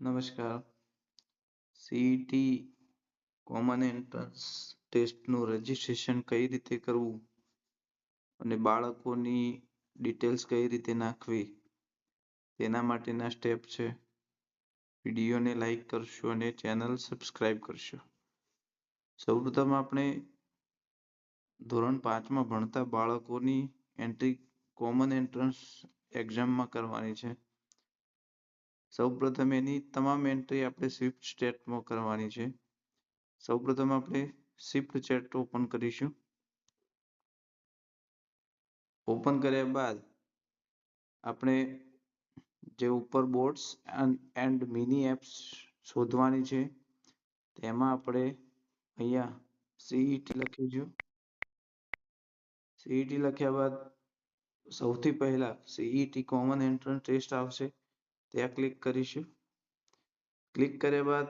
નમસ્કાર CET common entrance test નું registration કઈ રીતે કરવું અને બાળકોની details કઈ રીતે નાખવી તેના માટેના step છે વિડીયોને like કરશો અને channel subscribe કરશો સૌપ્રથમ આપણે ધોરણ પાંચમાં ભણતા બાળકોની entry common entrance exam માં કરવાની છે સૌપ્રથમ એની તમામ entry આપણે shift state માં કરવાની છે સૌપ્રથમ આપણે shift chat open કરીશું open કર્યા બાદ આપણે જે ઉપર boards and mini apps શોધવાની છે તેમાં આપણે અહીંયા CET લખીશું CET લખ્યા બાદ સૌથી પહેલા CET common entrance test આવશે ત્યાં click કરીશું click કર્યા બાદ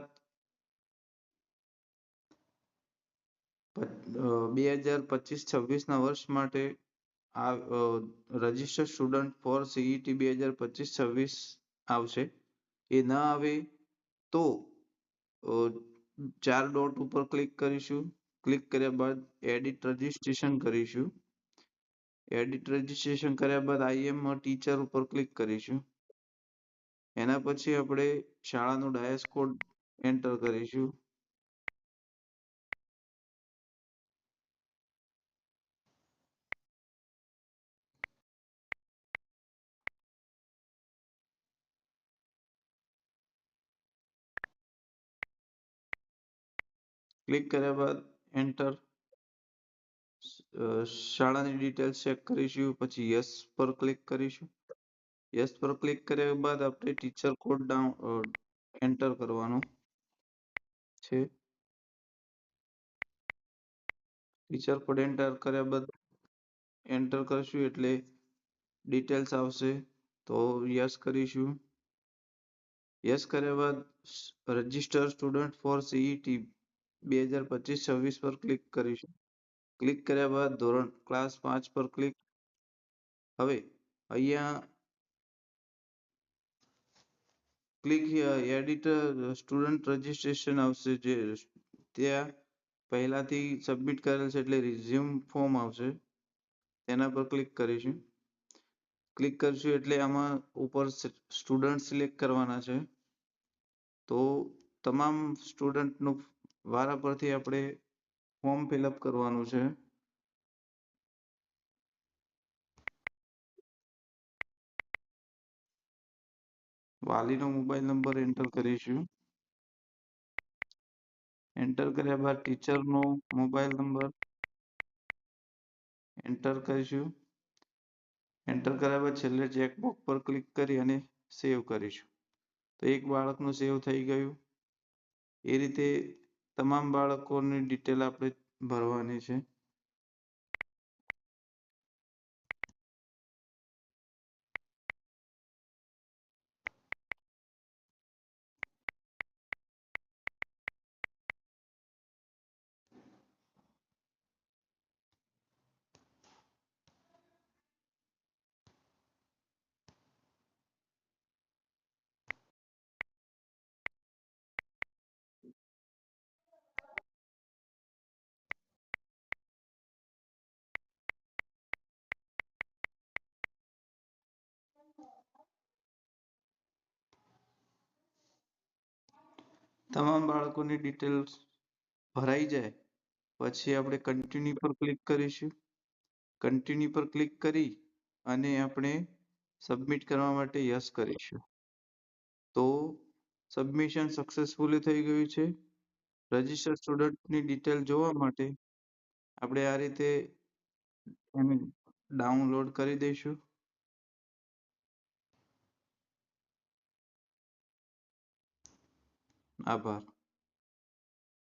બે હજાર પચીસ છવ્વીસ ના વર્ષ માટે આ register student for CET બે હજાર પચીસ છવ્વીસ આવશે એ ના આવે તો ચાર dot ઉપર click કરીશું click કર્યા બાદ edit registration કરીશું edit registration કર્યા બાદ I am a teacher ઉપર click કરીશું એના પછી આપણે શાળાનો ડાયસ કોડ એન્ટર કરીશું. ક્લિક કર્યા બાદ એન્ટર. શાળાની ડિટેલ્સ ચેક કરીશું, પછી યસ પર ક્લિક કરીશું. Yes પર click કર્યા બાદ આપણે teacher code enter કરવાનો છે teacher code enter કર્યા બાદ enter કરશું એટલે details આવશે તો yes કરીશું yes કર્યા બાદ register student for CET બે હજાર પચીસ છવ્વીસ પર click કરીશું click કર્યા બાદ ધોરણ class પાંચ પર click હવે અહીંયા here edit student registration આવશે જે ત્યાં પહેલાથી submit કરેલ છે એટલે resume form આવશે તેના પર click કરીશું click કરશું એટલે આમાં ઉપર student select કરવાના છે તો તમામ student નું વારા પરથી આપણે fill up કરવાનું છે વાલીનો mobile number enter કરીશું enter કર્યા બાદ teacher નો mobile number enter કરીશું enter કર્યા બાદ છેલ્લે checkbox પર click કરી અને save કરીશું તો એક બાળકનું save થઈ ગયું એ રીતે તમામ બાળકોની detail આપણે ભરવાની છે તમામ બાળકોની details ભરાઈ જાય પછી આપણે continue પર click કરીશું continue પર click કરી અને આપણે submit કરવા માટે yes કરીશું તો submission successfully થઈ ગયું છે register student ની detail જોવા માટે આપણે આ રીતે download કરી દઈશું આભાર